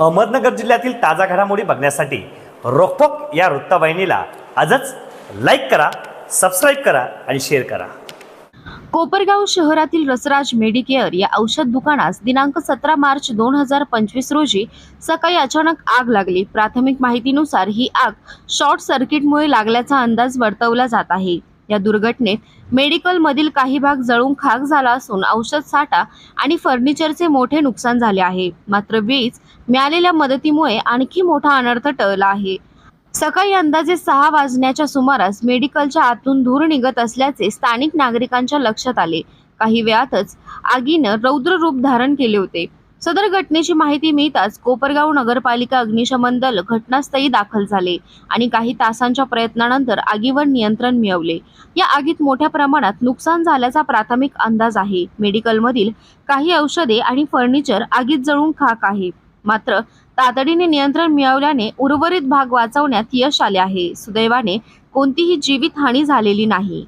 अहमदनगर जिल्ह्यातील ताजा घडामोडी बघण्यासाठी रोकटोक या वृत्तवाहिनीला आजच लाईक करा सबस्क्राईब करा आणि शेअर करा. कोपरगाव शहरातील रसराज मेडिकेअर या औषध दुकानास दिनांक सतरा मार्च दोन हजार पंचवीस रोजी सकाळी अचानक आग लागली. प्राथमिक माहितीनुसार ही आग शॉर्ट सर्किटमुळे लागल्याचा अंदाज वर्तवला जात आहे. या दुर्घटनेत मेडिकलमधील काही भाग जळून खाक झाला असून औषध साठा आणि फर्निचरचे मोठे नुकसान झाले आहे. मात्र वीज मिळालेल्या मदतीमुळे आणखी मोठा अनर्थ टळला आहे. सकाळी अंदाजे सहा वाजण्याच्या सुमारास मेडिकलच्या आतून धूर निघत असल्याचे स्थानिक नागरिकांच्या लक्षात आले. काही वेळातच आगीनं रौद्र रूप धारण केले होते. सदर घटनेची माहिती मिळताच कोपरगाव नगरपालिका अग्निशमन दल घटनास्थळी दाखल झाले आणि काही तासांच्या प्रयत्नानंतर आगीवर नियंत्रण मिळवले. या आगीत मोठ्या प्रमाणात नुकसान झाल्याचा प्राथमिक अंदाज आहे. मेडिकलमधील काही औषधे आणि फर्निचर आगीत जळून खाक आहे. मात्र तातडीने नियंत्रण मिळवल्याने उर्वरित भाग वाचवण्यात यश आले आहे. सुदैवाने कोणतीही जीवितहानी झालेली नाही.